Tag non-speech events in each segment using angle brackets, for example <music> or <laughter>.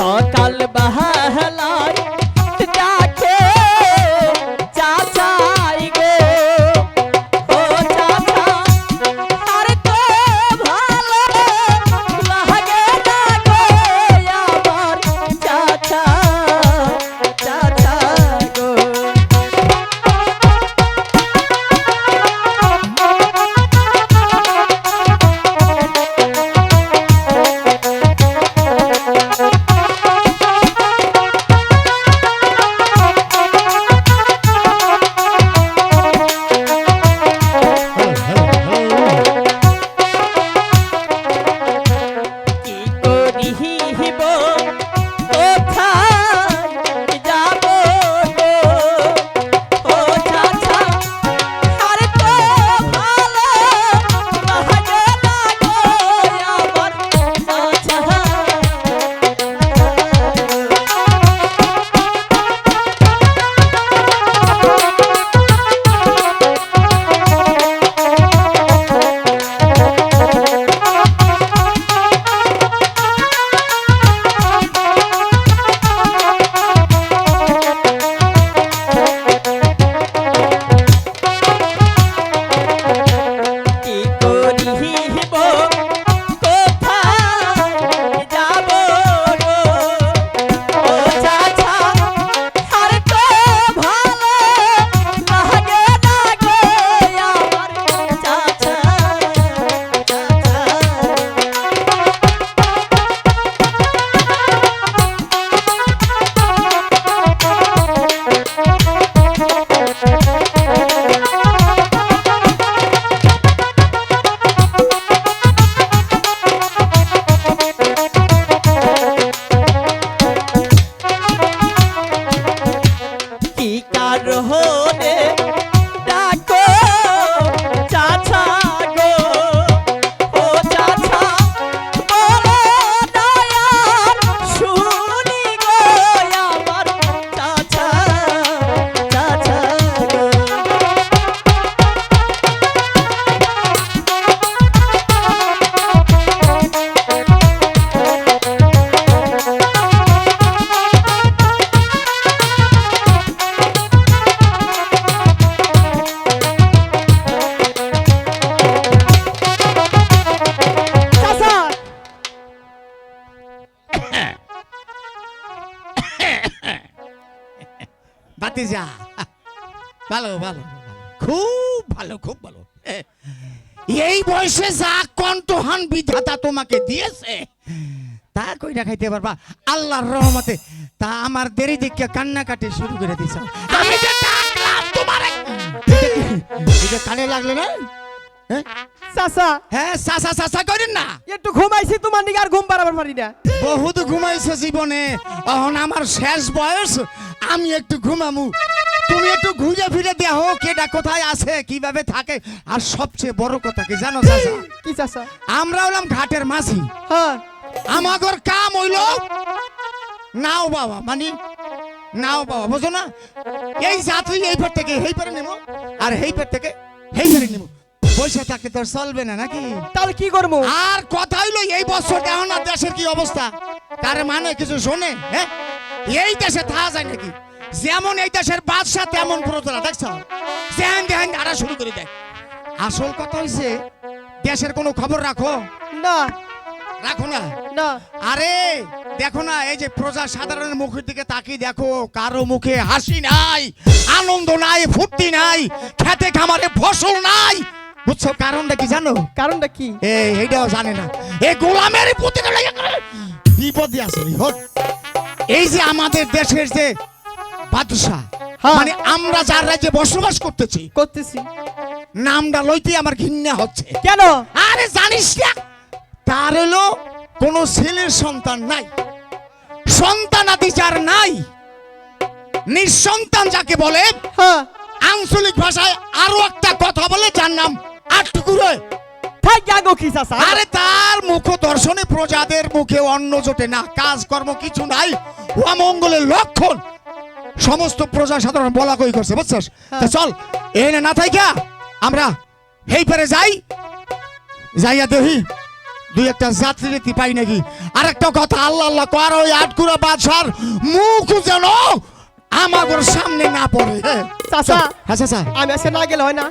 সকাল বাহালায় মনে <laughs> ভাতিজা ভালো ভালো। খুব ভালো খুব ভালো এই বয়সে যা কণ্ঠহান বিধাতা তোমাকে দিয়েছে, তা কইরা খাইতে পারবা আল্লাহর রহমতে তা আমার দেরি দেখে কান্নাকাটি শুরু করে দিছ তোমারে কানে লাগল না হ্যাঁ? চাচা। হ্যাঁ সাসা সাসা করেন না? একটু ঘুমাইছি তোমার দিকে আর ঘুম পারাবার পারি না। বহুত ঘুমাইছে জীবনে। এখন আমার শেষ বয়স আমি একটু ঘুমামু। তুমি একটু ঘুরে ফিরে দেখো কেটা কোথায় আছে কীভাবে থাকে। আর সবচেয়ে বড় কথা কি জানো চাচা? কি চাচা? আমরা হলাম ঘাটের মাঝি। হ্যাঁ। আমাগর কাম হইল নাও বাবা মানে নাও বাবা বুঝো না? এই যাত্রী এই পার থেকে এই পারে নেব আর এই পার থেকে এই পারে নেব পয়সা থাকলে তোর চলবে না নাকি? তাহলে কি করব? আর কথা হইল এই বছর দেখো না দেশের কি অবস্থা। তার মানে কিছু শোনে হ্যাঁ? এই দেশে থাকা যায় নাকি? যেমন এই দেশের বাদশা তেমন প্রজরা দেখছ? যেন দেখেন আড়া শুরু করে দেয়। আসল কথা হইছে দেশের কোনো খবর রাখো? না। রাখো না? না। আরে দেখো না এই যে প্রজা সাধারণের মুখের দিকে তাকিয়ে দেখো কারও মুখে হাসি নাই আনন্দ নাই ফুর্তি নাই খেতে খামারে ফসল নাই। বুঝছ? কারণটা কি জানো? কারণটা কি? এই এইটাও জানে না। এই গোলামের প্রতি বিপদে আছে এই যে আমাদের দেশের যে বাদশাহ হ্যাঁ। মানে আমরা যার রাজ্যে বসবাস করতেছি করতেছি। নামটা লইতে আমার ঘৃণা হচ্ছে। কেন? আরে জানিস না তার হলো কোনো ছেলের সন্তান নাই। সন্তানাদি যার নাই নিঃসন্তান যাকে বলে হ্যাঁ। আঞ্চলিক ভাষায় আরও একটা কথা বলে যার নাম আটকুড়ে থাক জাগো কি চাচা আরে তার মুখ দর্শনে প্রজাদের মুখে অন্ন জোটে না কাজকর্ম কিছু নাই। অমঙ্গলের লক্ষণ। সমস্ত প্রজা সাধারণ বলা কই করছে বুঝছস? তা চল এনে না থাইকা আমরা হেই পারে যাই। যাইয়া দেহি দুই একটা যাত্রী রীতি পাই নাকি। আর একটা কথা আল্লাহ আল্লাহ কর ওই আটকুরা বাদশার মুখ যেন আমাগর সামনে না পড়ে। হ্যাঁ চাচা হ্যাঁ চাচা। আমি আজকে না গেলে হয় না।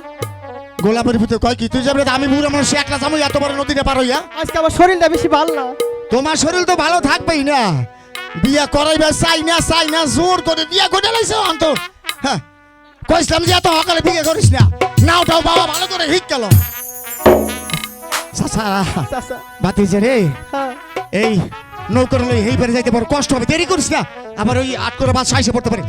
গোলাপের ভিতরে কয় কি? তুই যাবে আমি বুড়ো মানুষ একলা যাব এত বড় নদীতে পার হইয়া? আজকে আমার শরীরটা বেশি ভালো না। তোমার শরীর তো ভালো থাকবেই না। বিয়া করাইবে চাই না চাই না জোর করে বিয়া করে লাইছে অন্ত হ্যাঁ কইছিলাম যে এত সকালে বিয়ে করিস না। নাওটাও বাবা ভালো করে হিট গেল। বাতিজে রে। হ্যাঁ। এই নৌকর লই এই পারে যাইতে বড় কষ্ট হবে দেরি করিস না। আবার ওই আট করে বাস আইসে পড়তে পারে।